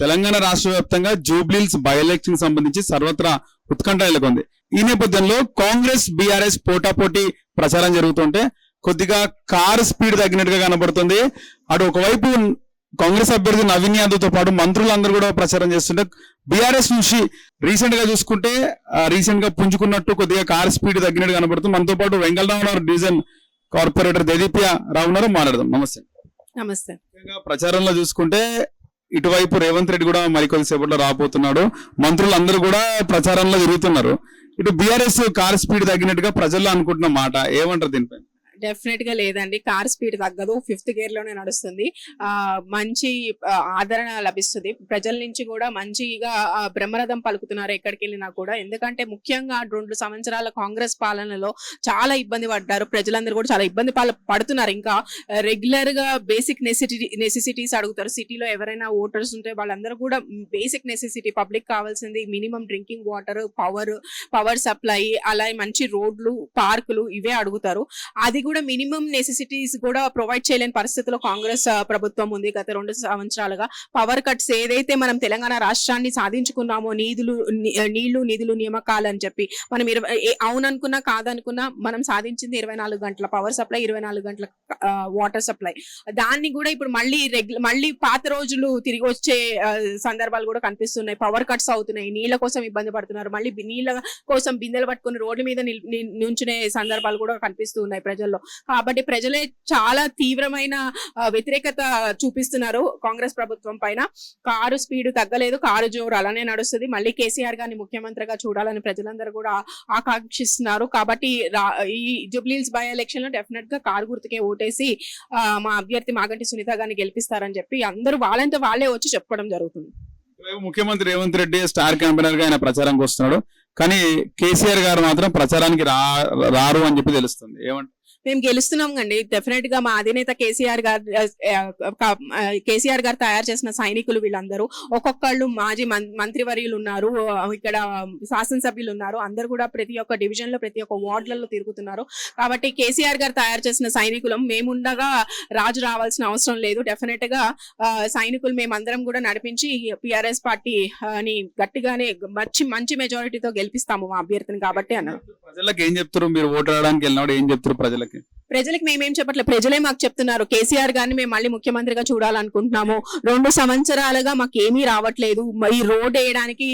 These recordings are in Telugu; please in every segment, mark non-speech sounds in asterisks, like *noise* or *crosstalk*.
తెలంగాణ రాష్ట్ర వ్యాప్తంగా జూబ్లీల్స్ బై ఎలక్షన్ సంబంధించి సర్వత్రా ఉత్కంఠ నెలకొంది. ఈ నేపథ్యంలో కాంగ్రెస్ బీఆర్ఎస్ పోటాపోటీ ప్రచారం జరుగుతుంటే కొద్దిగా కారు స్పీడ్ తగ్గినట్టుగా కనబడుతుంది. అటు ఒకవైపు కాంగ్రెస్ అభ్యర్థి నవీన్ యాదవ్తో పాటు మంత్రులందరూ కూడా ప్రచారం చేస్తుంటే బీఆర్ఎస్ నుంచి రీసెంట్గా చూసుకుంటే రీసెంట్గా పుంజుకున్నట్టు కొద్దిగా కార్ స్పీడ్ తగ్గినట్టు కనబడుతుంది. మనతో పాటు వెంగళరావు డివిజన్ కార్పొరేటర్ దేదీప్య రావు ఉన్నారు మాట్లాడదాం. నమస్తే. నమస్తే. ప్రచారంలో చూసుకుంటే ఇటువైపు రేవంత్ రెడ్డి కూడా మరికొద్దిసేపట్లో రాబోతున్నాడు. మంత్రులందరూ కూడా ప్రచారంలో తిరుగుతున్నారు. ఇటు బీఆర్ఎస్ కార్ స్పీడ్ తగ్గినట్టుగా ప్రజల్లో అనుకుంటున్న మాట ఏమంటారు దీనిపై? డెఫినెట్గా లేదండి. కార్ స్పీడ్ తగ్గదు. ఫిఫ్త్ గేర్లోనే నడుస్తుంది. ఆ మంచి ఆదరణ లభిస్తుంది. ప్రజల నుంచి కూడా మంచిగా బ్రహ్మరథం పలుకుతున్నారు ఎక్కడికి వెళ్ళినా కూడా. ఎందుకంటే ముఖ్యంగా రెండు సంవత్సరాల కాంగ్రెస్ పాలనలో చాలా ఇబ్బంది పడ్డారు. ప్రజలందరూ కూడా చాలా ఇబ్బంది పాల పడుతున్నారు. ఇంకా రెగ్యులర్గా బేసిక్ నెసిటీ నెసెసిటీస్ అడుగుతారు. సిటీలో ఎవరైనా ఓటర్స్ ఉంటే వాళ్ళందరూ కూడా బేసిక్ నెసెసిటీ పబ్లిక్ కావాల్సింది minimum drinking water power power supply అలా మంచి రోడ్లు పార్కులు ఇవే అడుగుతారు. అది కూడా మినిమం నెసెసిటీస్ కూడా ప్రొవైడ్ చేయలేని పరిస్థితిలో కాంగ్రెస్ ప్రభుత్వం ఉంది. గత రెండు సంవత్సరాలుగా పవర్ కట్స్ ఏదైతే మనం తెలంగాణ రాష్ట్రాన్ని సాధించుకున్నామో నిధులు నీళ్ళు నిధులు నియామకాలు అని చెప్పి మనం ఇరవై ఏ- అవుననుకున్నా కాదనుకున్నా మనం సాధించింది ఇరవై నాలుగు గంటల పవర్ సప్లై ఇరవై నాలుగు గంటల వాటర్ సప్లై దాన్ని కూడా ఇప్పుడు మళ్ళీ రెగ్యులర్ మళ్ళీ పాత రోజులు తిరిగి వచ్చే సందర్భాలు కూడా కనిపిస్తున్నాయి. పవర్ కట్స్ అవుతున్నాయి. నీళ్ళ కోసం ఇబ్బంది పడుతున్నారు. మళ్ళీ నీళ్ళ కోసం బిందెలు పట్టుకొని రోడ్ల మీద నిల్- నుంచునే సందర్భాలు కూడా కనిపిస్తున్నాయి ప్రజల్లో. ప్రజల్లో కాబట్టి ప్రజలే చాలా తీవ్రమైన వ్యతిరేకత చూపిస్తున్నారు కాంగ్రెస్ ప్రభుత్వం పైన. కారు స్పీడ్ తగ్గలేదు కారు జోరు అలానే నడుస్తుంది. మళ్ళీ కేసీఆర్ గారిని ముఖ్యమంత్రిగా చూడాలని ప్రజలందరూ కూడా ఆకాంక్షిస్తున్నారు. కాబట్టి ఈ జూబ్లీల్స్ బై ఎలక్షన్లో డెఫినెట్గా కారు గుర్తుకే ఓటేసి మా అభ్యర్థి మాగంటి సునీత గారిని గెలిపిస్తారని చెప్పి అందరూ వాళ్ళంతా వాళ్ళే వచ్చి చెప్పడం జరుగుతుంది. ముఖ్యమంత్రి రేవంత్ రెడ్డి స్టార్ క్యాంపెయినర్గా ఆయన ప్రచారానికి వస్తున్నాడు కానీ కేసీఆర్ గారు మాత్రం ప్రచారానికి రా రారు అని చెప్పి తెలుస్తుంది. ఏమంటారు? మేము గెలుస్తున్నాం అండి. డెఫినెట్గా మా అధినేత కేసీఆర్ గారు కేసీఆర్ గారు తయారు చేసిన సైనికులు వీళ్ళందరూ ఒక్కొక్కళ్ళు మాజీ మం- మంత్రివర్యులు ఉన్నారు. ఇక్కడ శాసనసభ్యులు ఉన్నారు. అందరు కూడా ప్రతి ఒక్క డివిజన్లో ప్రతి ఒక్క వార్డులలో తిరుగుతున్నారు. కాబట్టి కేసీఆర్ గారు తయారు చేసిన సైనికులం మేముండగా రాజు రావాల్సిన అవసరం లేదు. డెఫినెట్గా సైనికులు మేమందరం కూడా నడిపించి పిఆర్ఎస్ పార్టీ గట్టిగానే మంచి మంచి మెజారిటీతో గెలిపిస్తాము మా అభ్యర్థిని కాబట్టి అన్నారు ప్రజలకు ఏం చెప్తారు? మీరు ఓటు వేయడానికి వెళ్ళినప్పుడు ఏం చెప్తారు ప్రజలకి? ప్రజలకు మేమేం చెప్పట్లేదు ప్రజలే మాకు చెప్తున్నారు కేసీఆర్ గారిని మేము మళ్ళీ ముఖ్యమంత్రిగా చూడాలనుకుంటున్నాము. రెండు సంవత్సరాలుగా మాకు ఏమీ రావట్లేదు ఈ రోడ్ వేయడానికి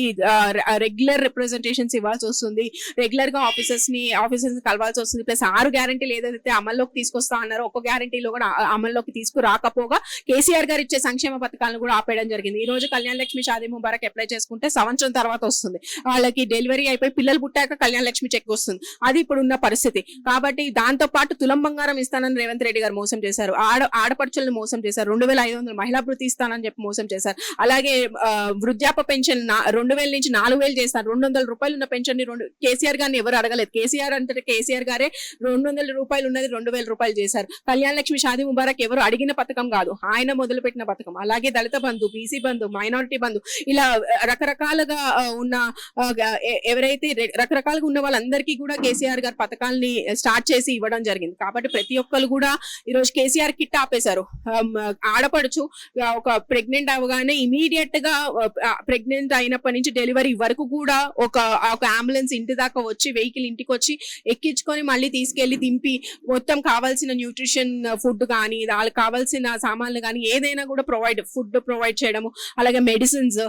రెగ్యులర్ రిప్రజెంటేషన్స్ ఇవ్వాల్సి వస్తుంది. రెగ్యులర్గా ఆఫీసర్స్ని ఆఫీసర్స్ కలవాల్సి వస్తుంది. ప్లస్ ఆరు గ్యారంటీలు ఏదైతే అమల్లోకి తీసుకొస్తా అన్నారో ఒక్క గ్యారంటీలో కూడా అమల్లోకి తీసుకురాకపోగా కేసీఆర్ గారు ఇచ్చే సంక్షేమ పథకాలను కూడా ఆపేయడం జరిగింది. ఈ రోజు కళ్యాణ లక్ష్మి షాదీ ముబారక్ అప్లై చేసుకుంటే సంవత్సరం తర్వాత వస్తుంది. వాళ్ళకి డెలివరీ అయిపోయి పిల్లలు పుట్టాక కళ్యాణ లక్ష్మి చెక్ వస్తుంది. అది ఇప్పుడు ఉన్న పరిస్థితి. కాబట్టి దాంతో పాటు తులంబం బంగారం ఇస్తానని రేవంత్ రెడ్డి గారు మోసం చేశారు. ఆడ ఆడపడుచులను మోసం చేశారు. రెండు వేల ఐదు వందలు మహిళా భృతి ఇస్తానని చెప్పి మోసం చేశారు. అలాగే వృద్ధాప్య పెన్షన్ రెండు వేల నుంచి నాలుగు వేలు చేస్తారు. రెండు వందల రూపాయలు ఉన్న పెన్షన్ని రెండు కేసీఆర్ గారిని ఎవరు అడగలేదు. కేసీఆర్ అంటే కేసీఆర్ గారే రెండు వందల రూపాయలు ఉన్నది రెండు వేల రూపాయలు చేశారు. కళ్యాణ లక్ష్మి షాది ముబారక్ ఎవరు అడిగిన పథకం కాదు. ఆయన మొదలుపెట్టిన పథకం. అలాగే దళిత బంధు బీసీ బంధు మైనారిటీ బంధు. ఇలా రకరకాలుగా ఉన్న ఎవరైతే రకరకాలుగా ఉన్న వాళ్ళందరికీ కూడా కేసీఆర్ గారు పథకాలని స్టార్ట్ చేసి ఇవ్వడం జరిగింది. కాబట్టి ప్రతి ఒక్కరు కూడా ఈ రోజు కేసీఆర్ కిట్ ఆపేశారు. ఆడపడుచు ఒక ప్రెగ్నెంట్ అవగానే ఇమీడియట్గా ప్రెగ్నెంట్ అయినప్పటి నుంచి డెలివరీ వరకు కూడా ఒక ఒక అంబులెన్స్ ఇంటి దాకా వచ్చి వెహికల్ ఇంటికి వచ్చి ఎక్కించుకొని మళ్ళీ తీసుకెళ్ళి దింపి మొత్తం కావాల్సిన న్యూట్రిషన్ ఫుడ్ కానీ వాళ్ళకి కావాల్సిన సామాన్లు కానీ ఏదైనా కూడా ప్రొవైడ్ ఫుడ్ ప్రొవైడ్ చేయడము అలాగే మెడిసిన్స్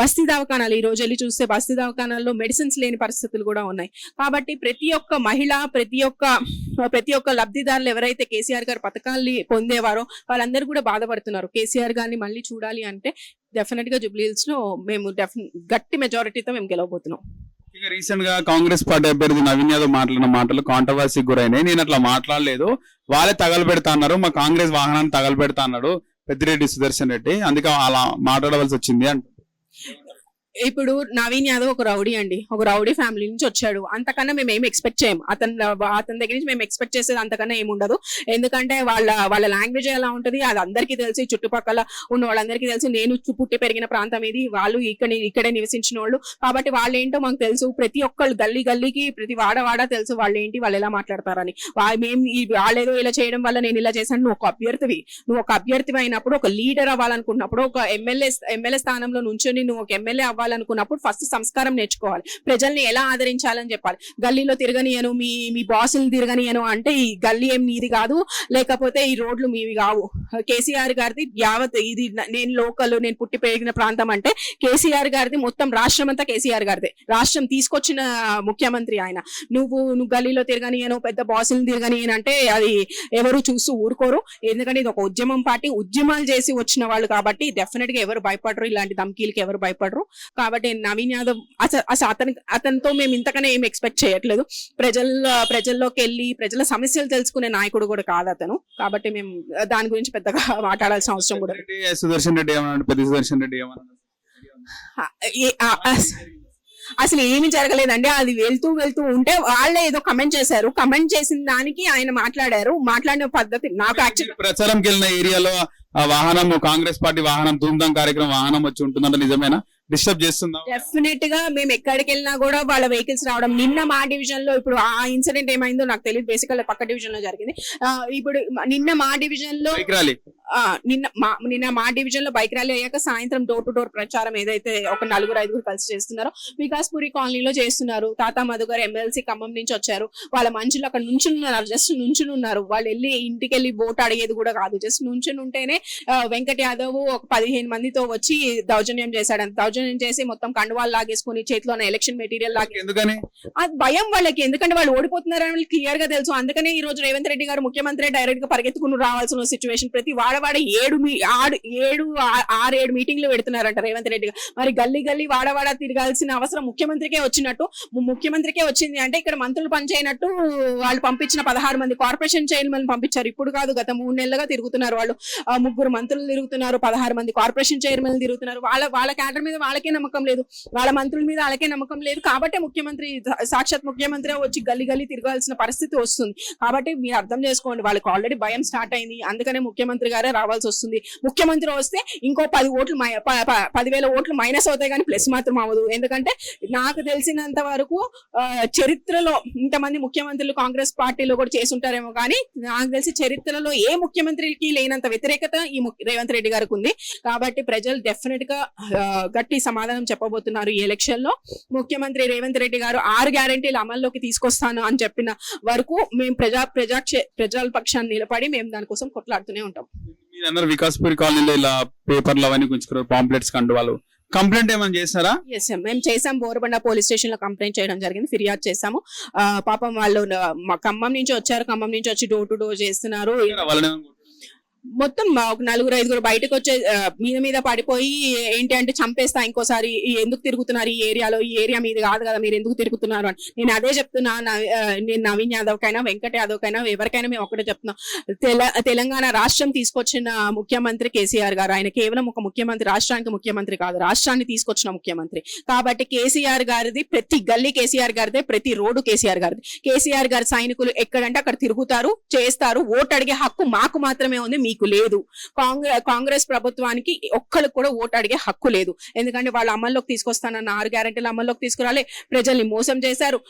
బస్తీ దవాఖానాలు. ఈ రోజు వెళ్ళి చూస్తే బస్తీ దవాఖానాల్లో మెడిసిన్స్ లేని పరిస్థితులు కూడా ఉన్నాయి. కాబట్టి ప్రతి ఒక్క మహిళ ప్రతి ఒక్క ప్రతి ఒక్క లబ్ధిదారులు ఎవరైతే కేసీఆర్ గారు పథకాల్ని పొందేవారో వాళ్ళందరూ కూడా బాధపడుతున్నారు. కేసీఆర్ గారిని మళ్ళీ చూడాలి అంటే డెఫినెట్గా జూబ్లీహిల్స్లో మేము గట్టి మెజారిటీతో మేము గెలవబోతున్నాం. ఇక రీసెంట్గా కాంగ్రెస్ పార్టీ అభ్యర్థి నవీన్ యాదవ్ మాట్లాడిన మాటలు కాంట్రవర్సీకి గురైనాయి. నేను అట్లా మాట్లాడలేదు. వాళ్ళే తగలబెడతా అన్నారు. మా కాంగ్రెస్ వాహనాన్ని తగలబెడతా అన్నాడు పెద్దిరెడ్డి సుదర్శన్ రెడ్డి. అందుకే అలా మాట్లాడవలసి వచ్చింది అంటారు ఇప్పుడు నవీన్ యాదవ్ ఒక రౌడీ అండి. ఒక రౌడీ ఫ్యామిలీ నుంచి వచ్చాడు. అంతకన్నా మేము ఏం ఎక్స్పెక్ట్ చేయం. అతని అతని దగ్గర నుంచి మేము ఎక్స్పెక్ట్ చేసేది అంతకన్నా ఏమి ఉండదు. ఎందుకంటే వాళ్ళ వాళ్ళ లాంగ్వేజ్ ఎలా ఉంటది అది అందరికీ తెలిసి చుట్టుపక్కల ఉన్న వాళ్ళందరికీ తెలిసి నేను పుట్టి పెరిగిన ప్రాంతం ఇది. వాళ్ళు ఇక్కడ ఇక్కడే నివసించిన వాళ్ళు. కాబట్టి వాళ్ళు ఏంటో మాకు తెలుసు. ప్రతి ఒక్కళ్ళు గల్లీ గల్లీకి ప్రతి వాడ వాడ తెలుసు వాళ్ళు ఏంటి వాళ్ళు ఎలా మాట్లాడతారని. మేము వాళ్ళు వాళ్ళేదో ఇలా చేయడం వల్ల నేను ఇలా చేశాను. నువ్వు ఒక అభ్యర్థివి. నువ్వు ఒక అభ్యర్థి అయినప్పుడు ఒక లీడర్ అవ్వాలనుకున్నప్పుడు ఒక ఎమ్మెల్యే ఎమ్మెల్యే స్థానంలో నుంచొని నువ్వు ఒక ఎమ్మెల్యే చేయాలనుకున్నప్పుడు ఫస్ట్ సంస్కారం నేర్చుకోవాలి. ప్రజల్ని ఎలా ఆదరించాలని చెప్పాలి. గల్లీలో తిరగనియను మీ మీ బాసులు తిరగనియను అంటే ఈ గల్లీ ఏం నీది కాదు. లేకపోతే ఈ రోడ్లు మీవి కావు. కేసీఆర్ గారిది యావత్ ఇది నేను లోకల్ నేను పుట్టి పెరిగిన ప్రాంతం అంటే కేసీఆర్ గారిది మొత్తం రాష్ట్రం అంతా కేసీఆర్ గారిదే. రాష్ట్రం తీసుకొచ్చిన ముఖ్యమంత్రి ఆయన. నువ్వు నువ్వు గల్లీలో తిరగనియను పెద్ద బాసులు తిరగనియను అంటే అది ఎవరు చూస్తూ ఊరుకోరు. ఎందుకంటే ఇది ఒక ఉద్యమం పార్టీ. ఉద్యమాలు చేసి వచ్చిన వాళ్ళు కాబట్టి డెఫినెట్గా ఎవరు భయపడరు. ఇలాంటి ధమ్కీలకి ఎవరు భయపడరు. కాబట్టి నవీన్ యాదవ్ అసలు అసలు అతని అతనితో మేము ఇంతకనే ఏం ఎక్స్పెక్ట్ చేయట్లేదు. ప్రజల ప్రజల్లోకి వెళ్ళి ప్రజల సమస్యలు తెలుసుకునే నాయకుడు కూడా కాదు అతను. కాబట్టి మేము దాని గురించి పెద్దగా *laughs* మాట్లాడాల్సిన అవసరం కూడా సుదర్శన్ రెడ్డి ఏమన్నాడు పెద్ద సుదర్శన్ రెడ్డి ఏమన్నాడు ఏ- ఆ- అస్- అసలు ఏమి జరగలేదండి. అది వెళ్తూ వెళ్తూ ఉంటే వాళ్ళే ఏదో కమెంట్ చేశారు. కమెంట్ చేసిన దానికి ఆయన మాట్లాడారు. మాట్లాడిన పద్ధతి నాకు యాక్చువల్ మీరు ప్రచారంకి వెళ్ళిన ఏరియాలో వాహనం కాంగ్రెస్ పార్టీ వాహనం ధూమ్ధాం కార్యక్రమం వాహనం వచ్చి ఉంటుందంట నిజమేనా? డిస్టర్బ్ చేస్తుందా డెఫినెట్గా మేము ఎక్కడికి వెళ్ళినా కూడా వాళ్ళ వెహికల్స్ రావడం. నిన్న మా డివిజన్లో ఇప్పుడు ఆ ఇన్సిడెంట్ ఏమైందో నాకు తెలియదు. బేసికల్ పక్క డివిజన్లో జరిగింది. ఇప్పుడు నిన్న మా డివిజన్లో నిన్న మా నిన్న మా డివిజన్లో బైక్ ర్యాలీ అయ్యాక సాయంత్రం డోర్ టు డోర్ ప్రచారం ఏదైతే ఒక నలుగురు ఐదుగురు కలిసి చేస్తున్నారో వికాస్పురి కాలనీలో చేస్తున్నారు. తాతా మధుగారు ఎమ్మెల్సీ ఖమ్మం నుంచి వచ్చారు. వాళ్ళ మనుషులు అక్కడ నుంచున్నారు జస్ట్ నుంచుని ఉన్నారు వాళ్ళు వెళ్ళి ఇంటికి వెళ్ళి ఓటు అడిగేది కూడా కాదు. జస్ట్ నుంచుని ఉంటేనే వెంకట్ యాదవ్ ఒక పదిహేను మందితో వచ్చి దౌర్జన్యం చేశాడు దౌర్జన్యం చేసి మొత్తం కండువాలు లాగేసుకుని చేతిలో ఎలక్షన్ మెటీరియల్ లాగే ఎందుకని? అది భయం వాళ్ళకి. ఎందుకంటే వాళ్ళు ఓడిపోతున్నారని వాళ్ళకి క్లియర్గా తెలుసు. అందుకనే ఈ రోజు రేవంత్ రెడ్డి గారు ముఖ్యమంత్రి డైరెక్ట్గా పరిగెత్తుకుని రావాల్సిన సిచ్యువేషన్ ప్రతి వాడవాడ ఏడు ఆడు ఏడు ఆ- ఆరు ఏడు మీటింగ్లు పెడుతున్నారంట రేవంత్ రెడ్డి గారు. మరి గల్లీ గల్లీ వాడవాడ తిరగాల్సిన అవసరం ముఖ్యమంత్రికే వచ్చినట్టు. ముఖ్యమంత్రికే వచ్చింది అంటే ఇక్కడ మంత్రులు పనిచేయనట్టు వాళ్ళు పంపించిన పదహారు మంది కార్పొరేషన్ చైర్మన్ పంపించారు. ఇప్పుడు కాదు గత మూడు నెలలుగా తిరుగుతున్నారు వాళ్ళు. ముగ్గురు మంత్రులు తిరుగుతున్నారు పదహారు మంది కార్పొరేషన్ చైర్మన్ తిరుగుతున్నారు. వాళ్ళ వాళ్ళ క్యాడర్ మీద వాళ్ళకే నమ్మకం లేదు. వాళ్ళ మంత్రుల మీద వాళ్ళకే నమ్మకం లేదు. కాబట్టి ముఖ్యమంత్రి సాక్షాత్ ముఖ్యమంత్రి వచ్చి గల్లి గల్లీ తిరగాల్సిన పరిస్థితి వస్తుంది. కాబట్టి మీరు అర్థం చేసుకోండి. వాళ్ళకి ఆల్రెడీ భయం స్టార్ట్ అయింది. అందుకనే ముఖ్యమంత్రి గారే రావాల్సి వస్తుంది. ముఖ్యమంత్రి వస్తే ఇంకో పది ఓట్లు మై- ప- ప- పదివేల ఓట్లు మైనస్ అవుతాయి కానీ ప్లస్ మాత్రం అవ్వదు. ఎందుకంటే నాకు తెలిసినంత వరకు చరిత్రలో ఇంతమంది ముఖ్యమంత్రులు కాంగ్రెస్ పార్టీలో కూడా చేసి ఉంటారేమో కానీ నాకు తెలిసి చరిత్రలో ఏ ముఖ్యమంత్రికి లేనంత వ్యతిరేకత ఈ రేవంత్ రెడ్డి గారికి ఉంది. కాబట్టి ప్రజలు డెఫినెట్గా గట్టి గట్టి సమాధానం చెప్పబోతున్నారు ఈ ఎలక్షన్లో ముఖ్యమంత్రి రేవంత్ రెడ్డి గారు ఆరు గ్యారంటీలు అమల్లోకి తీసుకొస్తాను అని చెప్పిన వరకు మేము ప్రజా ప్రజా ప్రజల పక్షాన్ని నిలబడి మేము దానికోసం కొట్లాడుతూనే ఉంటాం. వికాస్పూర్ కాలనీలో ఇలా పేపర్లు అవన్నీ గుంచుకున్నారు పాంప్లెట్స్ కండు వాళ్ళు. కంప్లైంట్ ఏమైనా చేస్తారా ఎస్ మేము చేసాం బోరబండ పోలీస్ స్టేషన్లో కంప్లైంట్ చేయడం జరిగింది. ఫిర్యాదు చేసాము పాపం వాళ్ళు మా ఖమ్మం నుంచి వచ్చారు. ఖమ్మం నుంచి వచ్చి డోర్ టు డోర్ చేస్తున్నారు. మొత్తం మా ఒక నలుగురు ఐదుగురు బయటకు వచ్చే మీద మీద పడిపోయి ఏంటి అంటే చంపేస్తా ఇంకోసారి ఎందుకు తిరుగుతున్నారు ఈ ఏరియాలో? ఈ ఏరియా మీద కాదు కదా మీరు ఎందుకు తిరుగుతున్నారు అని. నేను అదే చెప్తున్నా నేను నవీన్ యాదవ్కైనా వెంకట యాదవ్కైనా ఎవరికైనా మేము ఒకటే చెప్తున్నాం. తెల తెలంగాణ రాష్ట్రం తీసుకొచ్చిన ముఖ్యమంత్రి కేసీఆర్ గారు ఆయన కేవలం ఒక ముఖ్యమంత్రి రాష్ట్రానికి ముఖ్యమంత్రి కాదు రాష్ట్రాన్ని తీసుకొచ్చిన ముఖ్యమంత్రి. కాబట్టి కేసీఆర్ గారిది ప్రతి గల్లీ కేసీఆర్ గారిదే ప్రతి రోడ్డు కేసీఆర్ గారిది. కేసీఆర్ గారి సైనికులు ఎక్కడంటే అక్కడ తిరుగుతారు చేస్తారు ఓటు అడిగే హక్కు మాకు మాత్రమే ఉంది మీకు లేదు. కాంగ్రెస్ కాంగ్రెస్ ప్రభుత్వానికి ఒక్కరికి కూడా ఓటు అడిగే హక్కు లేదు. ఎందుకంటే వాళ్ళు అమల్లోకి తీసుకొస్తానన్న ఆరు గ్యారెంటీలు అమల్లోకి తీసుకురాలే. ప్రజల్ని మోసం చేశారు.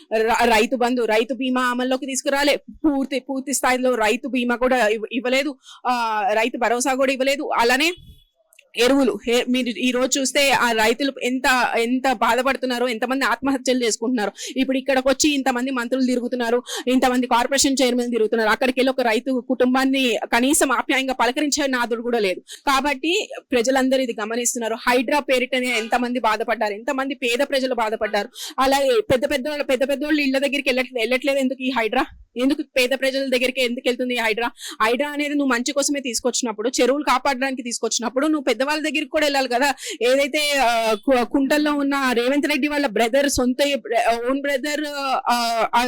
రైతు బంధు రైతు బీమా అమల్లోకి తీసుకురాలే. పూర్తి పూర్తి స్థాయిలో రైతు బీమా కూడా ఇవ్వలేదు. ఆ రైతు భరోసా కూడా ఇవ్వలేదు. అలానే ఎరువులు. మీరు ఈ రోజు చూస్తే ఆ రైతులు ఎంత ఎంత బాధపడుతున్నారో ఎంతమంది ఆత్మహత్యలు చేసుకుంటున్నారు. ఇప్పుడు ఇక్కడికి వచ్చి ఇంతమంది మంత్రులు తిరుగుతున్నారు ఇంతమంది కార్పొరేషన్ చైర్మన్ తిరుగుతున్నారు. అక్కడికి వెళ్ళి ఒక రైతు కుటుంబాన్ని కనీసం ఆప్యాయంగా పలకరించే నాదుడు కూడా లేదు. కాబట్టి ప్రజలందరూ ఇది గమనిస్తున్నారు. హైడ్రా పేరిటనే ఎంతమంది బాధపడ్డారు ఎంతమంది పేద ప్రజలు బాధపడ్డారు. అలాగే పెద్ద పెద్ద వాళ్ళ పెద్ద పెద్ద వాళ్ళు ఇళ్ళ దగ్గరికి వెళ్ళట్లేదు వెళ్ళట్లేదు ఎందుకు ఈ హైడ్రా? ఎందుకు పేద ప్రజల దగ్గరికి ఎందుకు వెళ్తుంది ఈ హైడ్రా? హైడ్రా అనేది నువ్వు మంచి కోసమే తీసుకొచ్చినప్పుడు చెరువులు కాపాడడానికి తీసుకొచ్చినప్పుడు నువ్వు పెద్దవాళ్ళ దగ్గరికి కూడా వెళ్ళాలి కదా. ఏదైతే కుంటల్లో ఉన్న రేవంత్ రెడ్డి వాళ్ళ బ్రదర్ సొంత ఓన్ బ్రదర్ ఆ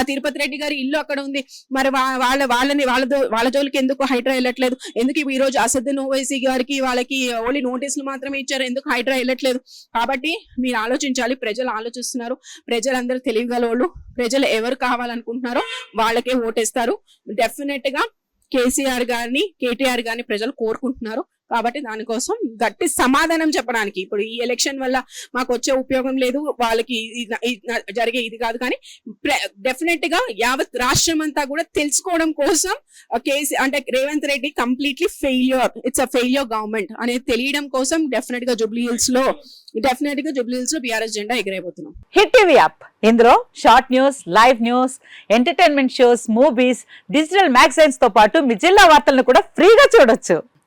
తిరుపతి రెడ్డి గారి ఇల్లు అక్కడ ఉంది. మరి వా- వాళ్ళ వాళ్ళని వాళ్ళ వాళ్ళ జోలికి ఎందుకు హైడ్రా వెళ్ళట్లేదు? ఎందుకు ఈ రోజు అసదుద్దీన్ ఓవైసీ గారికి వాళ్ళకి ఓన్లీ నోటీసులు మాత్రమే ఇచ్చారు? ఎందుకు హైడ్రా వెళ్ళట్లేదు? కాబట్టి మీరు ఆలోచించాలి. ప్రజలు ఆలోచిస్తున్నారు. ప్రజలందరూ తెలియగలవాళ్ళు ప్రజలు ఎవరు కావాలనుకుంటున్నారో వాళ్ళకే ఓటేస్తారు. డెఫినెట్గా కేసీఆర్ గారిని కేటీఆర్ గారిని ప్రజలు కోరుకుంటున్నారు. కాబట్టి దానికోసం గట్టి సమాధానం చెప్పడానికి. ఇప్పుడు ఈ ఎలక్షన్ వల్ల మాకు వచ్చే ఉపయోగం లేదు వాళ్ళకి ఇది- జరిగే ఇది కాదు. కానీ డెఫినెట్గా యావత్ రాష్ట్రం అంతా కూడా తెలుసుకోవడం కోసం కేసు అంటే Revanth Reddy completely failure it's a failure government అనేది తెలియడం కోసం డెఫినెట్గా జూబ్లీ హిల్స్లో డెఫినెట్గా జూబ్లీ హిల్స్లో బీఆర్ఎస్ జెండా ఎగిరైపోతున్నాం హిట్ టీవీ యాప్ ఇందులో short news live news entertainment shows movies digital మ్యాగజైన్స్తో పాటు మీ జిల్లా వార్తలను కూడా ఫ్రీగా చూడొచ్చు.